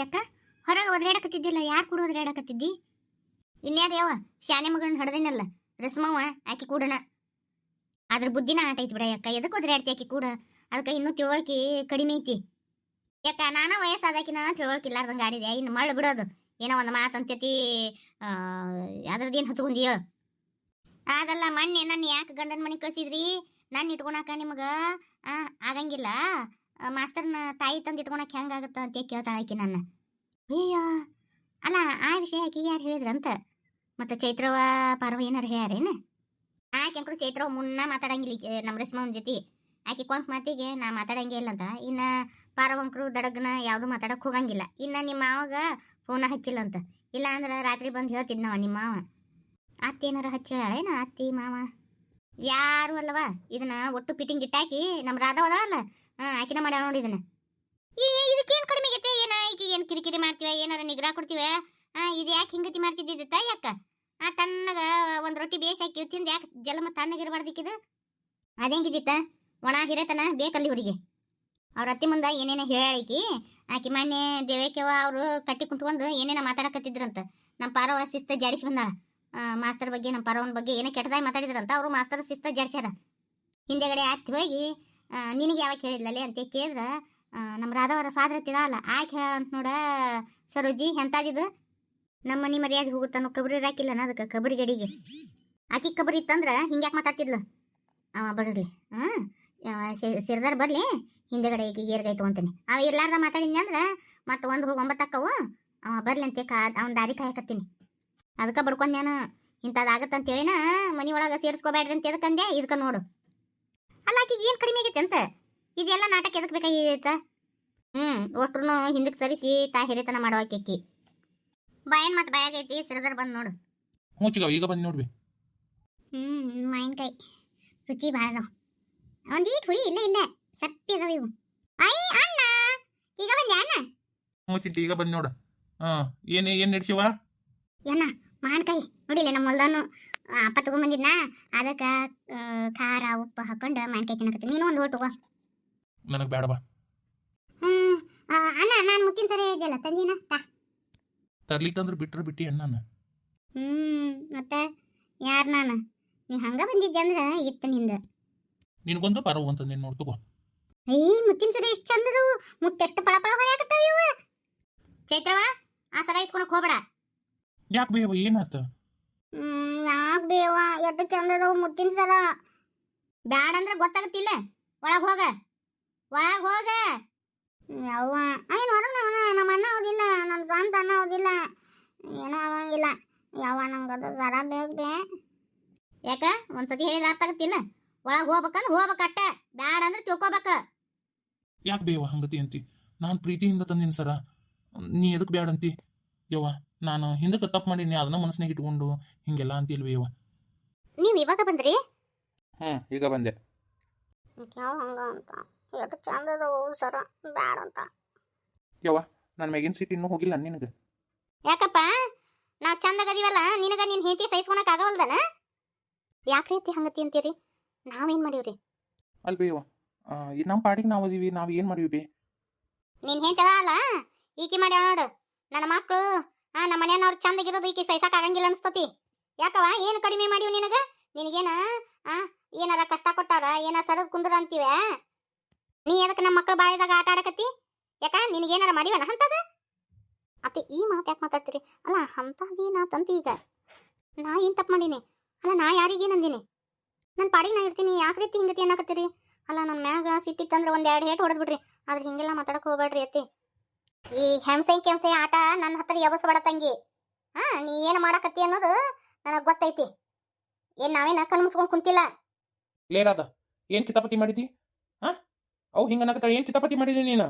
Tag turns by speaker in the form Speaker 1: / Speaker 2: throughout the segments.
Speaker 1: ಯಾಕ? ಹೊರಗೆ ಒದ್ರಾಡಕತ್ತಿದ್ದಿಲ್ಲ, ಯಾರು ಕೂಡ ಒದ್ರಾಡಕತ್ತಿದ್ದಿ? ಇನ್ಯಾರು ಯಾವ ಶಾನೆ ಮಗಳನ್ನ ಹಡ್ದೇನಲ್ಲ, ರಸ್ಮವ್ವ, ಆಕೆ ಕೂಡನ. ಅದ್ರ ಬುದ್ಧಿನ ಆಟ ಐತಿ ಬಿಡ ಯಾಕ? ಎದಕ್ಕೆ ಒದ್ರಾಡ್ತಿ ಆಕಿ ಕೂಡ? ಅದಕ್ಕೆ ಇನ್ನೂ ತಿಳುವಳಿಕೆ ಕಡಿಮೆ ಐತಿ. ಯಾಕ, ನಾನ ವಯಸ್ಸಾದಾಕಿನ ತಿಳುವಳಿಕೆ ಇಲ್ಲಾರ್ದಂಗೆ ಆಡಿದೆ ಇನ್ನು ಮಳ್ಳು ಬಿಡೋದು ಏನೋ ಒಂದು ಮಾತು ಅಂತೈತಿ ಅದ್ರದ್ದೇನು ಹಚ್ಕೊಂಡು ಹೇಳು. ಅದಲ್ಲ, ಮೊನ್ನೆ ನನ್ನ ಯಾಕೆ ಗಂಡನ ಮನೆ ಕಳ್ಸಿದ್ರಿ? ನಾನು ಇಟ್ಕೊಳಕ ನಿಮಗೆ ಆಗಂಗಿಲ್ಲ. ಮಾಸ್ತರ್ನ ತಾಯಿ ತಂದು ಇಟ್ಕೊಳಕ್ ಹೆಂಗಾಗತ್ತ ಅಂತ ಕೇಳ್ತಾಳೆ ಆಕಿ ನನ್ನ. ಅಯ್ಯೋ ಅಲ್ಲ ಆ ವಿಷಯ ಆಕಿಗೆ ಯಾರು ಹೇಳಿದ್ರಂತ? ಮತ್ತೆ ಚೈತ್ರವ ಪಾರ್ವ ಏನಾರು ಹೇಳ್ಯಾರೇನು? ಆಕೆ ಅಂಕರು ಚೈತ್ರವ ಮುನ್ನ ಮಾತಾಡಂಗಿಲ್ಲ ನಮ್ಮ ರೇಷ್ಮವನ್ ಜೊತೆ. ಆಕೆ ಕೊಂಕ್ ಮಾತಿಗೆ ನಾ ಮಾತಾಡಂಗೇ ಇಲ್ಲ ಅಂತ. ಇನ್ನ ಪಾರವಂಕರು ದಡಗ್ನ ಯಾವುದು ಮಾತಾಡಕ್ ಹೋಗಂಗಿಲ್ಲ. ಇನ್ನ ನಿಮ್ಮ ಮಾವಾಗ ಫೋನ ಹಚ್ಚಿಲ್ಲ ಅಂತ. ಇಲ್ಲ ಅಂದ್ರೆ ರಾತ್ರಿ ಬಂದು ಹೇಳ್ತಿದ್ನವ ನಿಮ್ಮ ಮಾವ. ಅತ್ತಿ ಏನಾರ ಹೇಳೇನು ಅತ್ತಿ ಮಾವ? ಯಾರು ಅಲ್ಲವ? ಇದನ್ನ ಒಟ್ಟು ಫಿಟ್ಟಿಂಗ್ ಇಟ್ಟಾಕಿ ನಮ್ಮ ರಾಧಾ ಹೋದಳಲ್ಲ ಹಾಂ ಆಕಿನ ಮಾಡ್ಯಾಳ ನೋಡಿ ಇದನ್ನ. ಈ ಇದಕ್ಕೇನು ಕಡಿಮೆ ಆಗೈತೆ? ಏನ ಈಕೆ ಏನು ಕಿರಿಕಿರಿ ಮಾಡ್ತೀವ? ಏನಾರ ನಿಗ್ರಹ ಕೊಡ್ತೀವ? ಆ ಇದು ಯಾಕೆ ಹಿಂಗತಿ ಮಾಡ್ತಿದ್ದಿತ್ತ ಯಾಕ? ಆ ತಣ್ಣಗ ಒಂದು ರೊಟ್ಟಿ ಬೇಯಿಸಿ ಹಾಕಿ ತಿಂದು ಯಾಕೆ ಜಲಮ ತಣ್ಣಗಿರಬಾರ್ದಿಕ್ಕಿದು ಅದೇಂಗಿದ್ದಿತ್ತ ಒಣ ಹಿರೇತನ ಬೇಕಲ್ಲಿ ಹುಡುಗಿ ಅವ್ರ ಅತ್ತಿ ಮುಂದೆ ಏನೇನ ಹೇಳಾಕಿ ಆಕಿ ಮೊನ್ನೆ ದೇವೇಕವ್ವ ಅವರು ಕಟ್ಟಿ ಕುಂತ್ಕೊಂಡು ಏನೇನ ಮಾತಾಡಕತ್ತಿದ್ರಂತ. ನಮ್ಮ ಪಾರವ ಶಿಸ್ತ ಜಾಡಿಸಿ ಬಂದಾಳ. ಮಾಸ್ತರ್ ಬಗ್ಗೆ, ನಮ್ಮ ಪರವನ್ ಬಗ್ಗೆ ಏನೋ ಕೆಟ್ಟದಾಗಿ ಮಾತಾಡಿದ್ರಂತ ಅವರು ಮಾಸ್ತರ್ ಶಿಸ್ತ ಜಡ್ಸ್ಯಾರ. ಹಿಂದೆಗಡೆ ಆತ್ತಿ ಹೋಗಿ ನಿನಗೆ ಯಾವಾಗ ಹೇಳಿದ್ಲಲ್ಲಿ ಅಂತ ಕೇಳಿದ್ರೆ ನಮ್ಮ ರಾಧವರ ಫಾದ್ರ ತಿರಲ್ಲ ಆಕೆ ಹೇಳ ಅಂತ ನೋಡ, ಸರೋಜಿ ಎಂತಾದಿದ್ದು ನಮ್ಮ ಮನೆ ಮರ್ಯಾದೆ ಹೋಗುತ್ತಾನೋ ಕಬರಿ ರಾಕಿಲ್ಲನ ಅದಕ್ಕೆ ಕಬರಿ ಗಡಿಗೆ ಆಕಿ ಕಬರಿ ಹಿಂಗೆ ಯಾಕೆ ಮಾತಾಡ್ತಿದ್ಲು. ಅವ ಬರ್ಲಿ ಹಾಂ ಸಿರ್ದಾರ್ ಬರ್ಲಿ, ಹಿಂದೆಗಡೆ ಈಗ ಏರ್ಗೈತು ತೊಗೊಂತೀನಿ. ಅವ ಇರ್ಲಾರ್ದ ಮಾತಾಡಿದ್ನಿ ಅಂದ್ರೆ ಮತ್ತೆ ಒಂದು ಹೋಗಿ ಒಂಬತ್ತಕ್ಕವು, ಅವ ಬರ್ಲಿ ಅಂತ ಕಾ, ಅವ್ನ ದಾರಿ ಕಾಯಕತ್ತೀನಿ. ಅದಕ್ಕೆ ಬಡ್ಕೊಂಡ್ ನಾನು ಇಂಥದ್ದಾಗತ್ತಂತೇಳಿನ ಮನೆ ಒಳಗೆ ಸೇರಿಸ್ಕೋಬೇಡ್ರಿ ಅಂತ ಎದಕ್ಕಂದೆ ಇದಕ್ಕೆ ನೋಡು. ಅಲ್ಲ ಆಕಿಗೆ ಏನು ಕಡಿಮೆ ಆಗೈತೆ ಅಂತ? ಇದೆಲ್ಲ ನಾಟಕ ಎದಕ್ಕೆ ಬೇಕಾಗಿತ್ತ? ಹ್ಞೂ ಅಷ್ಟ್ರೂ ಹಿಂದಕ್ಕೆ ಸರಿಸಿ ತಾ ಹಿರಿತನ ಮಾಡುವ ಕೆಕ್ಕಿ ಬಾಯನ್ ಮತ್ತೆ ಬಾಯಾಗೈತಿ ಸಿರದರ್ ಬಂದು ನೋಡು.
Speaker 2: ಹ್ಞೂ ಈಗ ಬಂದು ನೋಡ್ಬಿ.
Speaker 1: ಹ್ಞೂ ಮಾವಿನಕಾಯಿ. ರುಚಿ ಭಾಳ ಅದಾವ. ಒಂದೀಟ್ ಹುಳಿ ಇಲ್ಲ ಇಲ್ಲ. ಸಪ್ಪಿ ಅದಾವ ಇವು. ಅಯ್ಯ ಅಣ್ಣ! ಈಗ ಬಂದೆ ಅಣ್ಣ?
Speaker 2: ಹ್ಞೂ ಚಿಂಟಿ ಈಗ ಬಂದು ನೋಡು. ಹಾಂ ಏನು ಏನು ನಡ್ಸಿವ
Speaker 1: ಏನ? ಮಾವಿನಕಾಯಿ. ನೋಡಿಲ್ಲ ನಮ್ಮ ಹೊಲ್ದಾನು ಅಪ್ಪ ತಗೊಂಬಂದಿದ್ನ. ಅದಕ್ಕೆ ಖಾರ ಉಪ್ಪು ಹಾಕೊಂಡು ಮಾವಿನಕಾಯಿ ತಿನ್ನಕತ್ತೀನಿ. ನೀನು ಒಂದು ಓಟು
Speaker 2: ನನಗೆ ಬೇಡ ಬಾ.
Speaker 1: ಹ್ಮ್ ಆ, ಅಣ್ಣ ನಾನು ಮುಕ್ಕಿನ ಸರಿ ಹೇಳಿದ್ದೆಲ್ಲ ತಂದಿನ? ತಾ.
Speaker 2: ತರ್ಲಿಕ್ಕಂದ್ರೆ ಬಿಟ್ರೆ ಬಿಟ್ಟಿ ಅಣ್ಣನ.
Speaker 1: ಹ್ಮ್ ಮತ್ತೆ ಯಾರು ನಾನು? ನೀ ಹಂಗ ಬಂದಿದ್ದೆ ಅಂದ್ರೆ ಇತ್ತು ನಿಂದ.
Speaker 2: ನಿನಗೊಂದು ಪರವು ಅಂತ ನೀನು ನೋಡ್ತಗೋ
Speaker 1: ಏಯ್ ಮುತ್ತಿನ ಸರಿ ಎಷ್ಟು ಚಂದದು ಮುತ್ತೆಷ್ಟು ಪಳ ಪಳ ಹೊಳೆಯಾಕತ್ತಾವ ಇವ ಚೈತ್ರವ ಆ ಸರ ಇಸ್ಕೊಳಕ್ ಹೋಗ್ಬೇಡ
Speaker 2: ಯಾಕೆ ಬೇವ ಏನಾತ
Speaker 1: ಯಾಕೆ ಬೇವ ಎಷ್ಟು ಚಂದದವು ಮುತ್ತಿನ ಸರ. ಬ್ಯಾಡ ಅಂದ್ರೆ ಗೊತ್ತಾಗತ್ತಿಲ್ಲ. ಒಳಗೆ ಹೋಗ. ಒಳಗೆ ಹೋಗ. ಯವ್ವ ಏನು ಹೊರಗೆ ನಮ್ಮ ಅಣ್ಣ ಹೌದಿಲ್ಲ ನನ್ನ ಸ್ವಂತ ಅಣ್ಣ ಓದಿಲ್ಲ ಏನೋ ಆಗಂಗಿಲ್ಲ. ಯವ್ವ ನಂಗದು ಸರ ಬೇಕೆ ಯಾಕ? ಒಂದ್ಸತಿ ಹೇಳಿದ್ರೆ ಅರ್ಥ ಆಗತ್ತಿಲ್ಲ. ಒಳಗೆ ಹೋಗ್ಬೇಕಂದ್ರೆ ಹೋಗ್ಬೇಕಟ್ಟ ಬ್ಯಾಡ ಅಂದ್ರೆ ತಿಳ್ಕೊಬೇಕ.
Speaker 2: ಯಾಕೆ ಬೇವ ಹಂಗತಿ ಅಂತಿ? ನಾನು ಪ್ರೀತಿಯಿಂದ ತಂದಿನ ಸರ. ನೀ ಎದಕ್ಕೆ ಬ್ಯಾಡ ಅಂತಿ ಯವ್ವ. ನಾನು ಹಿಂದಕ್ಕೆ ತಪ್ಪು ಮಾಡೀನಿ ಅದನ್ನ ಮನಸ್ಸಿನಾಗ ಇಟ್ಕೊಂಡು ಹಿಂಗೆಲ್ಲ ಅಂತಿಲ್ವಿ ಇವ.
Speaker 1: ನೀವು ಇವಾಗ ಬಂದ್ರಿ?
Speaker 2: ಹ್ಞೂ ಈಗ ಬಂದೆ.
Speaker 1: ಯಾವ ಹಂಗ ಅಂತ? ಎಷ್ಟು ಚಂದದವು ಸರ. ಬ್ಯಾಡ ಅಂತ.
Speaker 2: ಯವ್ವ ನನ್ನ ಮ್ಯಾಗಿನ ಸೀಟ್ ಇನ್ನೂ ಹೋಗಿಲ್ಲ ನಿನಗೆ?
Speaker 1: ಯಾಕಪ್ಪ? ನಾವು ಚಂದಗದಿವಲ್ಲ ನಿನಗ ನಿನ್ ಹೆಂಡತಿ ಸಹಿಸ್ಕೊಳಕ್ ಆಗವಲ್ದನ? ಯಾಕೆ ರೀತಿ ಹಂಗತಿ ಅಂತೀರಿ? ನಾವೇನ್ ಮಾಡೀವ್ರಿ?
Speaker 2: ಅಲ್ಲಿ ಈ ನಮ್ಮ ಪಾಡಿಗೆ ನಾವು ಅದೀವಿ ನಾವು ಏನು ಮಾಡೀವಿ ಬಿ
Speaker 1: ನೀನ್ ಹೇಂತದ ಅಲ್ಲ ಈಕಿ ಮಾಡ್ಯಾಳ ನೋಡು. ನನ್ನ ಮಕ್ಳು ಆ, ನಮ್ಮ ಮನೆಯವ್ರು ಚಂದಗಿರೋದು ಈಕೆ ಸಹಿಸಕ್ ಆಗಂಗಿಲ್ಲ ಅನ್ಸ್ತತಿ. ಯಾಕವ ಏನು ಕಡಿಮೆ ಮಾಡಿವ್ ನಿನಗ? ನಿನಗೇನ, ಆ, ಏನಾರ ಕಷ್ಟ ಕೊಟ್ಟಾರ? ಏನಾರ ಸರದ್ ಕುಂದ್ರ ಅಂತೀವ ನೀ ಎದಕ್ಕೆ ನಮ್ಮ ಮಕ್ಕಳು ಬಾಳಿದಾಗ ಆಟ ಆಡಕತ್ತಿ? ಯಾಕ, ನಿನಗೇನಾರ ಮಾಡಿವನ ಅಂತದ ಅತ್ತೆ ಈ ಮಾತು ಯಾಕೆ ಮಾತಾಡ್ತೀರಿ? ಅಲ್ಲ ತಂತಿ ಈಗ? ನಾ ಏನು ತಪ್ಪು ಮಾಡೀನಿ? ಅಲ್ಲ, ನಾ ಯಾರಿಗೇನಂದಿನಿ ನನ್ನ ಪಾಡಿಗೆ ನಾ ಇರ್ತೀನಿ, ಯಾಕೆ ರೀತಿ ಹಿಂಗತಿ ಅನ್ನಕತ್ತೀರಿ? ಅಲ್ಲ ನನ್ನ ಮ್ಯಾಗ ಸಿಟ್ಟಿತ್ತಂದ್ರೆ ಒಂದು ಎರಡು ಹೇಟ್ ಹೊಡೆದ್ಬಿಡ್ರಿ ಆದ್ರೆ ಹಿಂಗೆಲ್ಲ ಮಾತಾಡಕ್ಕೆ ಹೋಗ್ಬೇಡ್ರಿ ಅತ್ತಿ. ಈ ಹೆಂಸೆ ಕೆಂಸೆ ಆಟ ನನ್ನ ಹತ್ರ ಯಾವಸ್ಬೇಡ ತಂಗಿ. ಹಾ ನೀ ಏನು ಮಾಡಕತ್ತಿ ಅನ್ನೋದು ನನಗೆ ಗೊತ್ತೈತಿ. ಏನ್ ನಾವೇನ ಕಣ್ಣು ಮುಚ್ಕೊಂಡ್ ಕುಂತಿಲ್ಲ.
Speaker 2: ಲೇರಾದ ಏನು ಕಿತಾಪತಿ ಮಾಡಿದಿ? ಹಾ? ಅವು ಹಿಂಗೆ ಅನ್ನಕತ್ತಾಳೆ ಏನು ಕಿತಾಪತಿ ಮಾಡಿದಿ ನೀನು?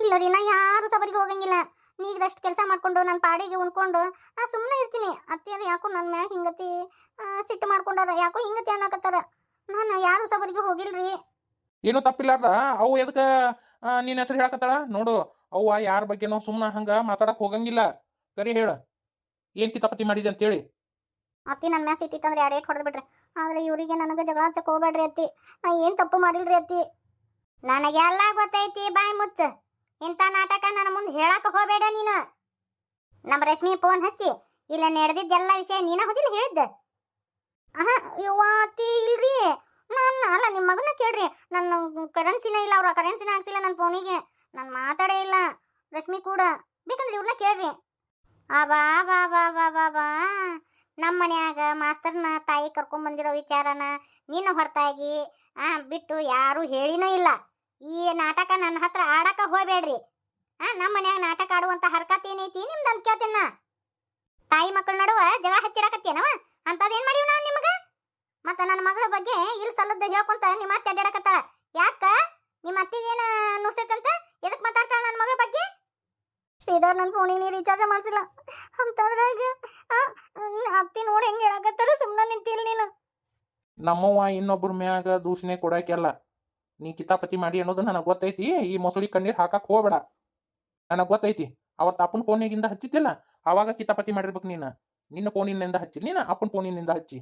Speaker 1: ಇಲ್ಲ ರೀ ನಾ ಯಾರು ಸಬರಿಗೆ ಹೋಗಂಗಿಲ್ಲ. ನೀಗದಷ್ಟು ಕೆಲಸ ಮಾಡ್ಕೊಂಡು ನನ್ನ ಪಾಡಿಗೆ ಉಣ್ಕೊಂಡು ನಾ ಸುಮ್ಮನೆ ಇರ್ತೀನಿ. ಅತ್ತಿಯರು ಯಾಕೋ ನನ್ನ ಮ್ಯಾಗ ಹಿಂಗತಿ ಸಿಟ್ಟು ಮಾಡ್ಕೊಂಡಾರ ಯಾಕೋ ಹಿಂಗತಿ ಅನ್ನಕತ್ತಾರ. ನಾನು ಯಾರು ಸಬರಿಗೆ ಹೋಗಿಲ್ರಿ.
Speaker 2: ಏನೋ ತಪ್ಪಿಲ್ಲಾರ್ದ? ಅವು ಎದಕ್ಕೆ ನಿನ್ನ ಹೆಸರು ಹೇಳಕತ್ತಾಳ? ನೋಡು ಅವ್ವ ಯಾರ ಬಗ್ಗೆ ನಾವು ಸುಮ್ಮನೆ ಹಂಗೆ ಮಾತಾಡಕ್ ಹೋಗಂಗಿಲ್ಲ. ಕರಿ ಹೇಳ. ಏನು ಕಿತಾಪತಿ ಮಾಡಿದೆ ಅಂತೇಳಿ?
Speaker 1: ಅತ್ತಿ ನನ್ನ ಮ್ಯಾಸ್ ಸಿಟ್ಟಿತ್ತಂದ್ರೆ ಎರಡು ಹೊಡೆದು ಬಿಡ್ರಿ ಆದ್ರೆ ಇವರಿಗೆ ನನಗೆ ಜಗಳ ಹಚ್ಚಕ್ ಹೋಗ್ಬೇಡ್ರಿ ಅತ್ತಿ. ನಾ ಏನು ತಪ್ಪು ಮಾಡಿಲ್ರಿ ಅತ್ತಿ? ನನಗೆಲ್ಲ ಗೊತ್ತೈತಿ ಬಾಯಿ ಮುಚ್ಚ. ಇಂಥ ನಾಟಕ ನನ್ನ ಮುಂದೆ ಹೇಳಾಕ ಹೋಗಬೇಡ ನೀನು. ನಮ್ಮ ರಶ್ಮಿ ಫೋನ್ ಹಚ್ಚಿ, ಇಲ್ಲ ನಡೆದಿದ್ದೆಲ್ಲ ವಿಷಯ ನೀನ ಹೋದಿಲ್ಲ ಹೇಳಿದ್ದ? ಆಹಾ ಯವ್ವ ಅತ್ತಿ ಇಲ್ರಿ. ನಾನು ಅಲ್ಲ ನಿಮ್ಮ ಮಗನ ಕೇಳ್ರಿ. ನನ್ನ ಕರೆನ್ಸಿನ ಇಲ್ಲ, ಅವ್ರ ಕರೆನ್ಸಿನ ಹಾಕ್ಸಿಲ್ಲ ನನ್ನ ಫೋನಿಗೆ ನಾನು ಮಾತಾಡೇ ಇಲ್ಲ. ರಶ್ಮಿ ಕೂಡ. ಬೇಕಂದ್ರೆ ಇವ್ರನ್ನ ಕೇಳ್ರಿ. ಆ ಬಾ ಬಾ ಬಾ ಬಾ ಬಾ ನಮ್ಮ ಮನ್ಯಾಗ ಮಾಸ್ತರ್ನ ತಾಯಿ ಕರ್ಕೊಂಡ್ ಬಂದಿರೋ ವಿಚಾರನ ನಿನ್ನ ಹೊರತಾಗಿ, ಆ, ಬಿಟ್ಟು ಯಾರು ಹೇಳಿನೂ ಇಲ್ಲ. ಈ ನಾಟಕ ನನ್ನ ಹತ್ರ ಆಡಕ ಹೋಗ್ಬೇಡ್ರಿ. ಆ ನಮ್ಮ ಮನ್ಯಾಗ ನಾಟಕ ಆಡುವಂತ ಹರ್ಕತ್ ಏನೈತಿ ನಿಮ್ದು ಅಂತ ಕೇಳ್ತೀನ ತಾಯಿ ಮಕ್ಕಳ ನಡುವೆ ಜಗಳ ಹಚ್ಚಿಡಕತ್ತೇನವ ಅಂತದೇನು ಮಾಡಿವ್ ನಾವು ನಿಮಗೆ? ಮತ್ತ ನನ್ನ ಮಗಳ ಬಗ್ಗೆ ಇಲ್ಲಿ ಸಲ್ಲದ ಹೇಳ್ಕೊಂತ ನಿಮ್ಮ ಅತ್ತೆ ಅಡ್ಡಾಡಕತ್ತಾಳ ಯಾಕ? ನಿಮ್ಮ ಅತ್ತಿಗೇನ ನುಸೈತಂತ ಎದಕ್ ಮಾತಾಡ್ತಾಳ ನನ್ನ ಮಗಳ ಬಗ್ಗೆ? ಶ್ರೀಧರ್ ನನ್ನ ಫೋನಿಗೆ ನೀ ರೀಚಾರ್ಜ್ ಮಾಡಿಸಿಲ್ಲ. ಅಂತಂದ್ರಾಗ ಅತ್ತಿ ನೋಡಿ ಹೆಂಗೆ ಹೇಳಕತ್ತಾರ ಸುಮ್ಮನೆ ನಿಂತಿಲ್ಲ ನೀನು.
Speaker 2: ನಮ್ಮವ್ವ ಇನ್ನೊಬ್ಬರ ಮ್ಯಾಗ ದೂಷಣೆ ಕೊಡಕ್ಕೆಲ್ಲ ನೀ ಕಿತಾಪತಿ ಮಾಡಿ ಅನ್ನೋದು ನನಗೆ ಗೊತ್ತೈತಿ. ಈ ಮೊಸಳಿ ಕಣ್ಣೀರು ಹಾಕಕ್ಕೆ ಹೋಗ್ಬೇಡ. ನನಗೆ ಗೊತ್ತೈತಿ. ಅವತ್ತು ಅಪ್ಪನ ಫೋನಿಗಿಂದ ಹಚ್ಚಿದ್ದಿಲ್ಲ. ಅವಾಗ ಕಿತಾಪತಿ ಮಾಡಿರ್ಬೇಕು ನೀನು. ನಿನ್ನ ಫೋನಿನಿಂದ ಹಚ್ಚಿ. ನೀನು ಅಪ್ಪನ ಫೋನಿನಿಂದ ಹಚ್ಚಿ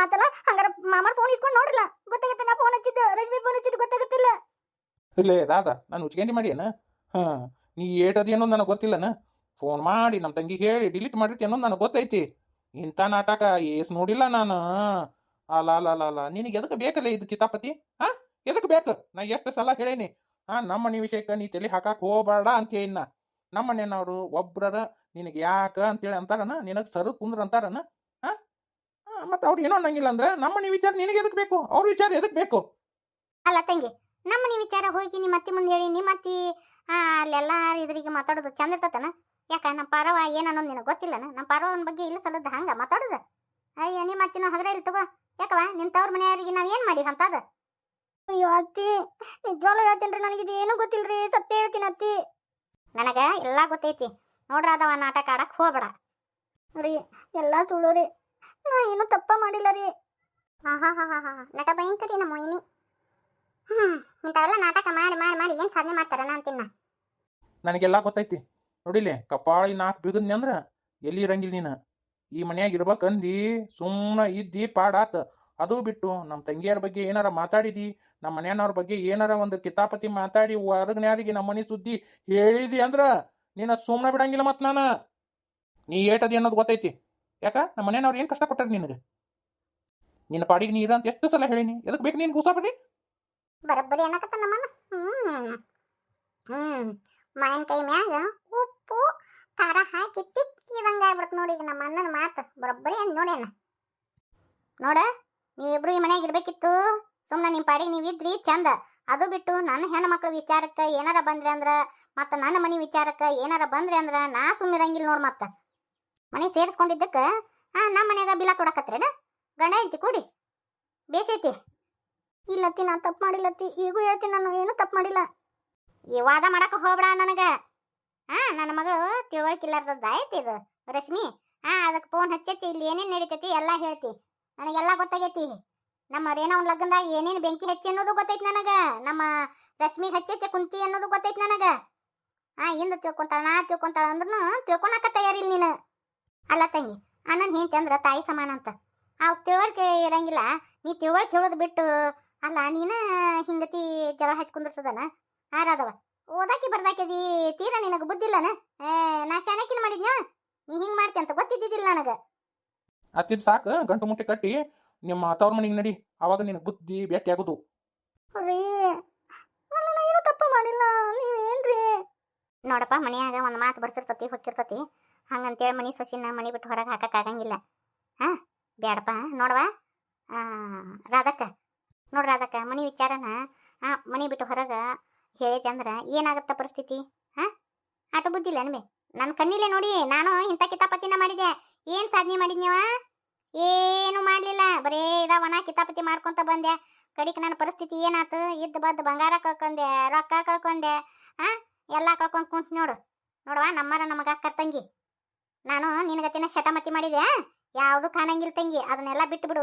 Speaker 1: ಆತಲ್ಲ ಹಂಗಾರ ಮಾಮನ ಫೋನ್ ಇಸ್ಕೊಂಡು ನೋಡ್ರಲ್ಲ ಗೊತ್ತಾಗತ್ತೆ ನಾ ಫೋನ್ ಹಚ್ಚಿದ್ದು ರಶ್ಮಿ ಫೋನ್ ಹಚ್ಚಿದ್ದು ಗೊತ್ತಾಗುತ್ತಿಲ್ಲ
Speaker 2: ಇಲ್ಲೇ ರಾಧ, ನಾನು ಉಚ್ಕಂಡಿ ಮಾಡ್ಯಾನ? ಹಾಂ, ನೀ ಏಟದಿ ಅನ್ನೋದು ನನಗೆ ಗೊತ್ತಿಲ್ಲನ? ಫೋನ್ ಮಾಡಿ ನಮ್ಮ ತಂಗಿಗೆ ಹೇಳಿ, ಡಿಲೀಟ್ ಮಾಡಿರ್ತಿ ಅನ್ನೋದು ನನಗೆ ಗೊತ್ತೈತಿ. ಇಂಥ ನಾಟಕ ಏಸ್ ನೋಡಿಲ್ಲ ನಾನು. ಅಲ್ಲ ಅಲ್ಲ ಅಲ್ಲ ಅಲ್ಲ ನಿನಗೆ ಎದಕ್ಕೆ ಬೇಕಲ್ಲ ಇದು ಕಿತಾಪತಿ? ಹಾಂ ಎದಕ್ಕೆ ಬೇಕು? ನಾ ಎಷ್ಟು ಸಲ ಹೇಳೇನಿ. ಹಾಂ ನಮ್ಮ ವಿಷಯಕ್ಕೆ ನೀ ತಲೆ ಹಾಕಕ್ಕೆ ಹೋಗಬೇಡ ಅಂತ ಹೇಳಿ ನಮ್ಮ ಮನೆಯವ್ರು ಒಬ್ರರ ನಿನಗೆ ಯಾಕ ಅಂತೇಳಿ ಅಂತಾರನ? ನಿನಗೆ ಸರು ಕುಂದ್ರ ಅಂತಾರನ? ಹಾಂ ಮತ್ತೆ ಅವ್ರು ಏನೋ ಅನ್ನಂಗಿಲ್ಲ ಅಂದ್ರೆ ನಮ್ಮ ಮನೆ ವಿಚಾರ ನಿನಗೆ ಎದಕ್ಕೆ ಬೇಕು? ಅವ್ರ ವಿಚಾರ ಎದಕ್ಕೆ ಬೇಕು?
Speaker 1: ಅಲ್ಲ ತಂಗಿ ನಮ್ಮ ಮನೆ ವಿಚಾರ ಹೋಗಿ ನಿಮ್ಮ ಅತ್ತೆ ಮುಂದೆ ಹೇಳಿ ನಿಮ್ಮ ಅತ್ತಿ ಅಲ್ಲೆಲ್ಲ ಇದ್ರಿಗೆ ಮಾತಾಡೋದು ಚಂದ ಇರ್ತತನ. ಯಾಕ ನಮ್ಮ ಪಾರವ ಏನನ್ನೋದು ನಿನಗೆ ಗೊತ್ತಿಲ್ಲನ? ನಮ್ಮ ಪಾರವನ ಬಗ್ಗೆ ಇಲ್ಲ ಸಲದ ಹಂಗೆ ಮಾತಾಡೋದು? ಅಯ್ಯ ನಿಮ್ಮ ಅತ್ತಿನ ಹಗರ ಇಲ್ಲ ತಗೋ. ಯಾಕವ ನಿನ್ ತವ್ರ ಮನೆಯವರಿಗೆ ನಾವು ಏನು ಮಾಡಿ ಅಂತದ ಅಯ್ಯೋ, ಅತ್ತಿ, ನಿಜವಾಗ್ಲೂ ಹೇಳ್ತೀನಿ ನನಗೆ ಇದು ಏನೂ ಗೊತ್ತಿಲ್ರಿ, ಸತ್ಯ ಹೇಳ್ತೀನಿ ಅತ್ತಿ. ನನಗೆ ಎಲ್ಲ ಗೊತ್ತೈತಿ. ನೋಡ್ರ ಅದವ, ನಾಟಕ ಆಡಕ್ಕೆ ಹೋಗ್ಬೇಡ. ರೀ, ಎಲ್ಲ ಸುಳ್ಳು ರೀ. ನಾ ಏನು ತಪ್ಪ ಮಾಡಿಲ್ಲ ರೀ. ಹಾ ಹಾ ಹಾ ಹಾ ಹಾಂ ನಟ ಭಯಂಕರಿ ನಮ್ಮ ಮೊಯ್ನಿ ಇಂಥವೆಲ್ಲ ನಾಟಕ ಮಾಡಿ ಮಾಡಿ ಮಾಡಿ ಏನು ಸಾಧನೆ ಮಾಡ್ತಾರನ ನಾನು ನಾ?
Speaker 2: ನನಗೆಲ್ಲ ಗೊತ್ತೈತಿ. ನೋಡಿಲೆ ಕಪಾಳಿ ನಾಲ್ಕು ಬಿಗದ್ನಿ ಅಂದ್ರೆ ಎಲ್ಲಿ ಇರಂಗಿಲ್ಲ ನೀನು? ಈ ಮನ್ಯಾಗ ಇರ್ಬೇಕಂದಿ ಸುಮ್ಮನೆ ಇದ್ದಿ, ಪಾಡಾತ. ಅದು ಬಿಟ್ಟು ನಮ್ಮ ತಂಗಿಯರ ಬಗ್ಗೆ ಏನಾರ ಮಾತಾಡಿದಿ ನಮ್ಮ ಮನೆಯವ್ರ ಬಗ್ಗೆ ಏನಾರ ಒಂದು ಕಿತಾಪತಿ ಮಾತಾಡಿ ಹೊರಗನ್ಯಾರಿಗೆ ನಮ್ಮ ಮನೆ ಸುದ್ದಿ ಹೇಳಿದಿ ಅಂದ್ರ ನೀನ ಸುಮ್ಮನೆ ಬಿಡಂಗಿಲ್ಲ ಮತ್ ನಾನು? ನೀ ಏಟದಿ ಅನ್ನೋದು ಗೊತ್ತೈತಿ. ಯಾಕ? ನಮ್ಮ ಮನೆಯವ್ರು ಏನು ಕಷ್ಟಪಟ್ಟಾರ ನಿನಗೆ? ನಿನ್ನ ಪಾಡಿಗೆ ನೀರ ಅಂತ ಎಷ್ಟು ಸಲ ಹೇಳಿನಿ? ಎದಕ್ಕೆ ಬೇಕು ನೀನು ಗುಸಾಪಡಿ
Speaker 1: ಬರಬ್ಬರಿ ಅನ್ನಕತ್ತ ನಮ್ಮನ್ನ? ಹ್ಮ್. ಹ್ಮ್. ಮಾವಿನಕಾಯಿ ಮ್ಯಾಗ ಉಪ್ಪು, ಖಾರ ಹಾಕಿ ತಿಕ್ಕಿದಂಗ ಆಗ್ಬಿಡ್ತು ನೋಡಿ ಈಗ ನಮ್ಮ ಅಣ್ಣನ ಮಾತು. ಬರಬ್ಬರಿ ಅಂದ್ ನೋಡೇನ ನೋಡ, ನೀವಿಬ್ರು ಈ ಮನ್ಯಾಗ ಇರ್ಬೇಕಿತ್ತು. ಸುಮ್ಮನೆ ನಿಮ್ಮ ಪಾಡಿಗೆ ನೀವಿದ್ರಿ ಚಂದ. ಅದು ಬಿಟ್ಟು ನನ್ನ ಹೆಣ್ಣು ಮಕ್ಳ ವಿಚಾರಕ್ಕೆ ಏನಾರ ಬಂದ್ರೆ ಅಂದ್ರೆ, ಮತ್ತು ನನ್ನ ಮನೆ ವಿಚಾರಕ್ಕೆ ಏನಾರ ಬಂದ್ರೆ ಅಂದ್ರೆ ನಾ ಸುಮ್ಮಿರಂಗಿಲ್ಲ ನೋಡಿ ಮತ್ತೆ. ಮನೆ ಸೇರಿಸ್ಕೊಂಡಿದ್ದಕ್ಕೆ ಹಾಂ ನಮ್ಮ ಮನ್ಯಾಗ ಬಿಲ ಕೊಡಕತ್ರೇನ ಗಂಡ ಐತಿ ಕೂಡಿ? ಬೇಸೈತಿ? ಇಲ್ಲತ್ತಿ ನಾ ತಪ್ಪು ಮಾಡಿಲ್ಲತ್ತಿ ಈಗೂ ಹೇಳ್ತೀನಿ ನಾನು, ಏನು ತಪ್ಪು ಮಾಡಿಲ್ಲ. ಈ ವಾದ ಮಾಡಕ ಹೋಗ್ಬೇಡ ನನಗೆ. ಹಾ, ನನ್ನ ಮಗಳು ತಿಳುವಳಿಕಿಲ್ಲಾರ್ದದ್ದು ಆಯ್ತು ಇದು, ರಶ್ಮಿ. ಹಾ, ಅದಕ್ಕೆ ಫೋನ್ ಹಚ್ಚೈತಿ ಇಲ್ಲಿ ಏನೇನು ನಡೀತೈತಿ ಎಲ್ಲ ಹೇಳ್ತಿ. ನನಗೆಲ್ಲ ಗೊತ್ತಾಗೈತಿ. ನಮ್ಮ ರೇಣ ಒಂದು ಲಗ್ನದಾಗ ಏನೇನು ಬೆಂಕಿ ಹಚ್ಚಿ ಅನ್ನೋದು ಗೊತ್ತೈತಿ ನನಗೆ. ನಮ್ಮ ರಶ್ಮಿ ಹಚ್ಚೈತೆ ಕುಂತಿ ಅನ್ನೋದು ಗೊತ್ತೈತಿ ನನಗೆ. ಹಾ ಇಂದ ತಿಳ್ಕೊಂತಾಳ, ನಾ ತಿಳ್ಕೊಂತಾಳ ಅಂದ್ರೂ ತಿಳ್ಕೊಳಕ ತಯಾರಿಲ್ಲ ನೀನು. ಅಲ್ಲ ತಂಗಿ, ಅಣ್ಣನ ಹೆಂಡತಿ ಅಂದ್ರೆ ತಾಯಿ ಸಮಾನ ಅಂತ. ಆ ತಿಳುವಳಿಕೆ ಇರಂಗಿಲ್ಲ. ನೀ ತಿಳುವಳಿಕೆ ಹೇಳೋದು ಬಿಟ್ಟು ಅಲ್ಲ ನೀನ ಹಿಂಗತಿ ಜಗಳ ಹಚ್ಚಿ ಕುಂದರ್ಸದನ? ಆರಾದವ ಓದಾಕಿ ಬರ್ದಾಕಿದಿ ತೀರಾ ನಿನಗ ಬುದ್ಧಿಲ್ಲನ? ನಾ ಶಾನಕಿನ ಮಾಡಿದ್ನ ನೀ ಹಿಂಗ್ ಮಾಡ್ತಿ ಅಂತ ಗೊತ್ತಿದ್ದಿದ್ದಿಲ್ಲ ನನಗ.
Speaker 2: ಅತ್ತಿದ್ ಸಾಕು ಗಂಟು ಮುಟ್ಟಿ ಕಟ್ಟಿ ನಿಮ್ಮ ತವ್ರ ಮನೆಗೆ ನಡಿ ಅವಾಗ ನಿನಗೆ ಬುದ್ಧಿ ಭೇಟಿ ಆಗೋದು.
Speaker 1: ರೀ ನಾನು ಏನು ತಪ್ಪು ಮಾಡಿಲ್ಲ ನೀವೇನ್ರಿ? ನೋಡಪ್ಪ ಮನೆಯಾಗ ಒಂದು ಮಾತು ಬರ್ತಿರ್ತತಿ ಹೊಕ್ಕಿರ್ತತಿ. ಹಂಗಂತೇಳಿ ಮನಿ ಸೊಸಿನ ಮನಿ ಬಿಟ್ಟು ಹೊರಗೆ ಹಾಕಕ್ ಆಗಂಗಿಲ್ಲ. ಹಾ ಬೇಡಪ್ಪ ನೋಡವಾ? ಆ, ರಾಧಕ್ಕ ನೋಡ್ ಅದಕ್ಕೆ ಮನೆ ವಿಚಾರನ, ಆ, ಮನೆ ಬಿಟ್ಟು ಹೊರಗೆ ಹೇಳಿದೆ ಅಂದ್ರೆ ಏನಾಗುತ್ತ ಪರಿಸ್ಥಿತಿ? ಹಾ ಆಟ ಬುದ್ಧಿಲ್ಲ ಅನ್ಬೆ ನನ್ನ ಕಣ್ಣಿಲೆ ನೋಡಿ, ನಾನು ಇಂಥ ಕಿತಾಪತಿನ ಮಾಡಿದೆ ಏನು ಸಾಧನೆ ಮಾಡಿದ್ನವ ಏನು ಮಾಡಲಿಲ್ಲ. ಬರೇ ಇದಾವನ ಕಿತಾಪತಿ ಮಾಡ್ಕೊಂತ ಬಂದೆ ಕಡಿಕ್ ನನ್ನ ಪರಿಸ್ಥಿತಿ ಏನಾತು? ಇದ್ದು ಬದ್ದು ಬಂಗಾರ ಕಳ್ಕೊಂಡೆ ರೊಕ್ಕ ಕಳ್ಕೊಂಡೆ ಆ? ಎಲ್ಲ ಕಳ್ಕೊಂಡ್ ಕುಂತ ನೋಡು. ನೋಡವಾ, ನಮ್ಮರ ನಮಗ ಕರ್ತಂಗಿ ತಂಗಿ. ನಾನು ನಿನಗತ್ತಿನ ಶಟಮತಿ ಮಾಡಿದೆ ಯಾವುದು ಕಾಣಂಗಿಲ್ಲ ತಂಗಿ? ಅದನ್ನೆಲ್ಲ ಬಿಟ್ಟು ಬಿಡು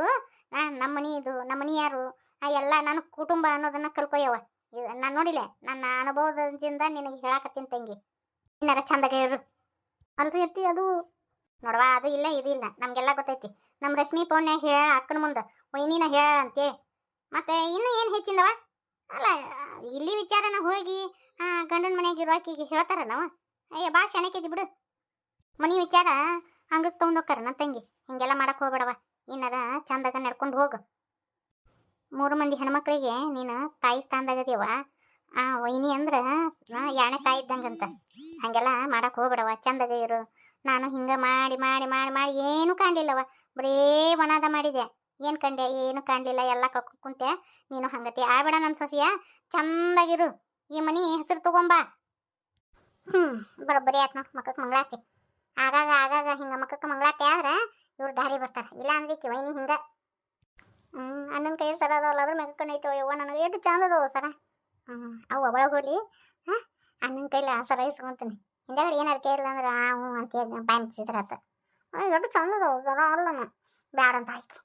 Speaker 1: ಆ ನಮ್ಮ ಮನಿ ಇದು ನಮ್ಮನಿ ಯಾರು ಆ ಎಲ್ಲ ನನ್ನ ಕುಟುಂಬ ಅನ್ನೋದನ್ನ ಕಲ್ಕೊಯ್ಯವ ನಾನು ನೋಡಿಲ್ಲ, ನನ್ನ ಅನುಭವದಿಂದ ನಿನಗೆ ಹೇಳಾಕತ್ತೀನಿ ತಂಗಿ. ಇನ್ನಾರ ಚಂದಾಗ ಇರು. ಅಲ್ರಿ ಅತ್ತಿ, ಅದು ನೋಡವಾ, ಅದು ಇಲ್ಲ, ಇದು ಇಲ್ಲ, ನಮಗೆಲ್ಲ ಗೊತ್ತೈತಿ. ನಮ್ಮ ರಶ್ಮಿ ಪೌಣ್ಯ ಹೇಳ ಅಕ್ಕನ ಮುಂದೆ ಒಯ್ನಿನ ಹೇಳ ಮತ್ತೆ ಇನ್ನು ಏನು ಹೆಚ್ಚಿಂದವ? ಅಲ್ಲ, ಇಲ್ಲಿ ವಿಚಾರನ ಹೋಗಿ ಗಂಡನ ಮನೆಯಾಗ ಇರೋ ಆಕಿಗೆ ಹೇಳ್ತಾರ ನಾವು ಅಯ್ಯ, ಬಾ ಶನಕಿದ್ದಿ ಬಿಡು. ಮನೆ ವಿಚಾರ ಅಂಗಕ್ಕೆ ತಗೊಂಡ್ ಹೋಗ್ತಾರ ನನ್ನ ತಂಗಿ. ಹಿಂಗೆಲ್ಲ ಮಾಡಕ್ಕೆ ಹೋಗ್ಬೇಡವ. ಏನಾರ ಚಂದಾಗ ನಡ್ಕೊಂಡು ಹೋಗು. ಮೂರು ಮಂದಿ ಹೆಣ್ಮಕ್ಳಿಗೆ ನೀನು ತಾಯಿ ಸ್ಥಾನದಾಗದೀವ. ಆ ವೈನಿ ಅಂದ್ರೆ ಯಾಣೆ ತಾಯಿ ಇದ್ದಂಗಂತ. ಹಂಗೆಲ್ಲ ಮಾಡಕ್ ಹೋಗ್ಬಿಡವ ಚಂದದ ಇರು. ನಾನು ಹಿಂಗ ಮಾಡಿ ಮಾಡಿ ಮಾಡಿ ಮಾಡಿ ಏನು ಕಾಣ್ಲಿಲ್ಲವ ಬರೇ ಒಣದ ಮಾಡಿದೆ. ಏನು ಕಂಡೆ, ಏನು ಕಾಣಲಿಲ್ಲ. ಎಲ್ಲ ಕುಂತೆ ನೀನು ಹಂಗತಿ ಆಬೇಡ ನನ್ನ ಸೊಸೆಯ. ಚಂದಾಗಿರು ಈ ಮನಿ ಹೆಸರು ತಗೊಂಬಾ. ಹ್ಮ್ ಬರೋಬ್ಬರಿ ಆಯ್ತು ನಾವು ಮಕ್ಕಕ್ಕೆ ಮಂಗಳಾರ್ತಿ. ಆಗಾಗ ಆಗಾಗ ಹಿಂಗ ಮಕ್ಕಕ್ಕೆ ಮಂಗಳಾರ್ತಿ ಆದ್ರೆ ಇವ್ರು ದಾರಿ ಬರ್ತಾರ. ಇಲ್ಲ ಅಂದ್ರೆ ಕಿವೈನಿ ಹಿಂಗ ಹ್ಮ್, ಅಣ್ಣನ ಕೈ ಸರ ಅದಾವಲ್ಲ, ಅದ್ರ ಮ್ಯಾಗ ಕಣ್ಣೈತವ ಯವ್ವ, ನನಗೆ ಎಷ್ಟು ಚಂದ ಅದಾವ ಸರ. ಹ್ಞೂ ಅವು ಒಳಗೆ ಹಾ, ಅಣ್ಣನ ಕೈಲಿ ಆ ಸರ ಇಸ್ಕೊತೀನಿ. ಹಿಂದಗಡೆ ಏನಾರು ಕೇಳಿಲ್ಲ ಅಂದ್ರೆ ಹ್ಞೂ ಅಂತ ಬಾಯಿ ಮುಚ್ಚಿದ್ರ ಆತ. ಎಷ್ಟು ಚಂದ ಅದಾವ ಸರ ಅಲ್ಲ ಬ್ಯಾಡ ಅಂತ ಆಯ್ತು.